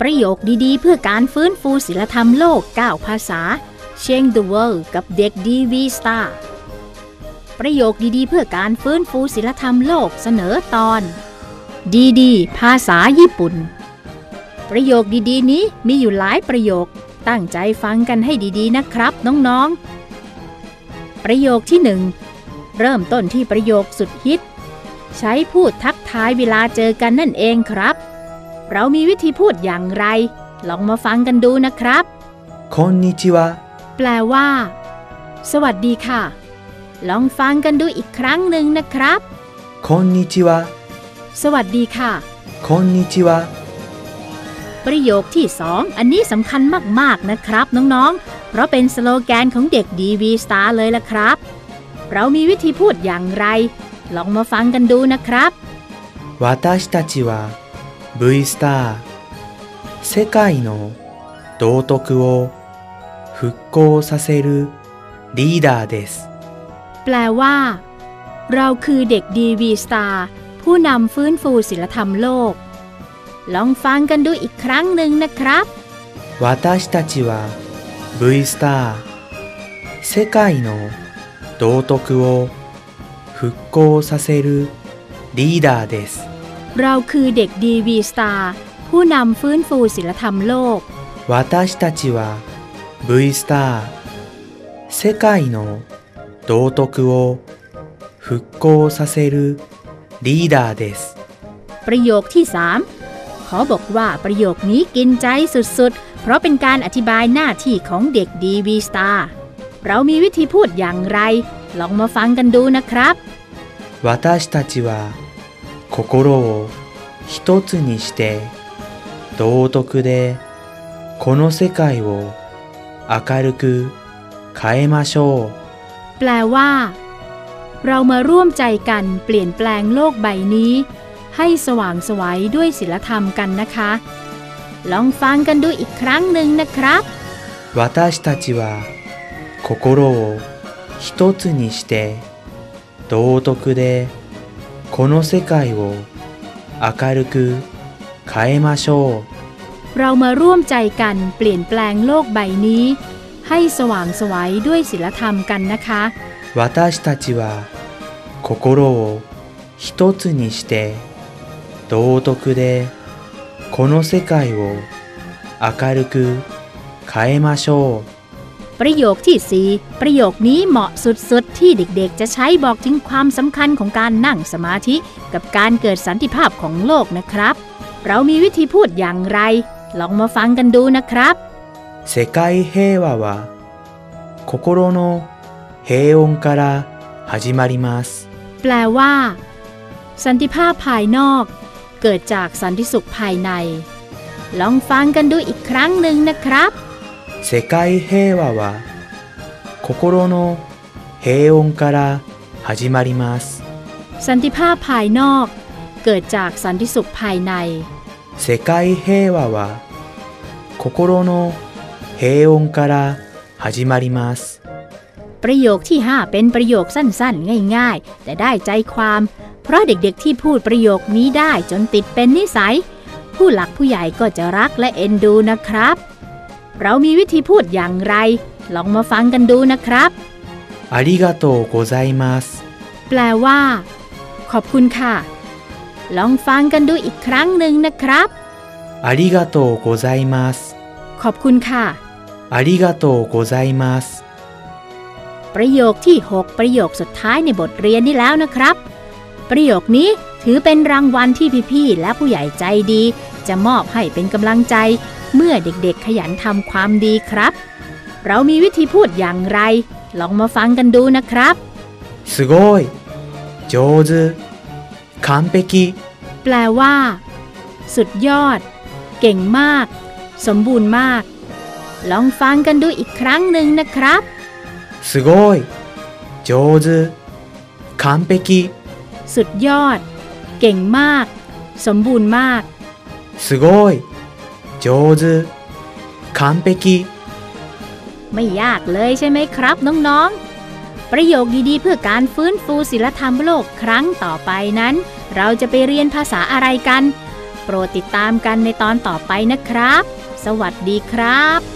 ประโยคดีๆ เพื่อการฟื้นฟูศิลธรรมโลก 9 ภาษา Change the World กับเด็กดีวีสตาร์ประโยคดีๆ เพื่อการฟื้นฟูศิลธรรมโลกเสนอตอน ดีๆ ภาษาญี่ปุ่น ประโยคดีๆ นี้มีอยู่หลายประโยค ตั้งใจฟังกันให้ดีๆ นะครับ น้องๆ ประโยคที่หนึ่งเริ่มต้นที่ประโยคสุดฮิต ใช้พูดทักทายเวลาเจอกันนั่นเองครับ เรามีวิธีพูดอย่างไร ลองมาฟังกันดูนะครับ こんにちは。 แปลว่า สวัสดีค่ะ ลองฟังกันดูอีกครั้งหนึ่งนะครับ こんにちは。 สวัสดีค่ะ こんにちは。 ประโยคที่สองอันนี้สำคัญมากๆนะครับน้องๆ เพราะเป็นสโลแกนของเด็กดีวีสตาร์เลยล่ะครับ เรามีวิธีพูดอย่างไร ลองมาฟังกันดูนะครับ 私たちは V スター。世界の道徳を復興させるリーダーです。 แปลว่า เราคือเด็กดีวีสตาร์ผู้นำฟื้นฟูศิลธรรมโลก ลองฟังกันดูอีกครั้งหนึ่งนะครับ 私たちは V スター。世界の道徳を復興させるリーダーです。 เราคือเด็กดีวีสตาร์ผู้นำฟื้นฟูศิลธรรมโลก 私たちは V スター世界の道徳を復興させるリーダーです ประโยคที่ 3 ขอบอกว่าประโยคนี้กินใจสุดๆ เพราะเป็นการอธิบายหน้าที่ของเด็กดีวีสตาร์เรามีวิธีพูดอย่างไร ลองมาฟังกันดูนะครับ 私たちは 心を一つにして道徳でこの世界を明るく変えましょう แปลว่า เรามาร่วมใจกันเปลี่ยนแปลงโลกใบนี้ ให้สว่างไสวัยด้วยศิลธรรมกันนะคะ ลองฟังกันดูอีกครั้งหนึ่งนะครับ 私たちは心を一つにして道徳で この世界を明るく変えましょう เรามาร่วมใจกันเปลี่ยนแปลงโลกใบนี้ ให้สว่างไสวัยด้วยศิลธรรมกันนะคะ 私たちは心を一つにして道徳でこの世界を明るく変えましょう ประโยคที่ 4 ประโยคนี้เหมาะสุดๆ ที่เด็กๆ จะใช้บอกถึงความสำคัญของการนั่งสมาธิ กับการเกิดสันติภาพของโลกนะครับ เรามีวิธีพูดอย่างไร ลองมาฟังกันดูนะครับ 世界平和は心の平穏から始まります แปลว่า สันติภาพภายนอก เกิดจากสันติสุขภายใน ลองฟังกันดูอีกครั้งหนึ่งนะครับ 世界平和は心の平穏から始まります สันติภาพภายนอก เกิดจากสันติสุขภายใน 世界平和は心の平穏から始まります ประโยคที่ 5 เป็นประโยคสั้นๆ ง่ายๆ แต่ได้ใจความ เพราะเด็กๆที่พูดประโยคนี้ได้จนติดเป็นนิสัย ผู้หลักผู้ใหญ่ก็จะรักและเอ็นดูนะครับ เรามีวิธีพูดอย่างไร ลองมาฟังกันดูนะครับ ありがとうございます แปลว่า ขอบคุณค่ะ ลองฟังกันดูอีกครั้งหนึ่งนะครับ ありがとうございます ขอบคุณค่ะ ありがとうございます ประโยคที่ 6 ประโยคสุดท้ายในบทเรียนนี้แล้วนะครับ ประโยคนี้ถือเป็นรางวัลที่พี่ๆและผู้ใหญ่ใจดี จะมอบให้เป็นกำลังใจ เมื่อเด็กๆขยันทำความดีครับ เรามีวิธีพูดอย่างไร ลองมาฟังกันดูนะครับ すごい上手完璧 แปลว่า สุดยอด เก่งมาก สมบูรณ์มาก ลองฟังกันดูอีกครั้งหนึ่งนะครับ すごい上手完璧 สุดยอด เก่งมาก สมบูรณ์มาก すごい 上手完璧ไม่ยากเลยใช่ไหมครับน้องๆ ประโยคดีๆ เพื่อการฟื้นฟูศิลธรรมโลกครั้งต่อไปนั้น เราจะไปเรียนภาษาอะไรกัน โปรดติดตามกันในตอนต่อไปนะครับ สวัสดีครับ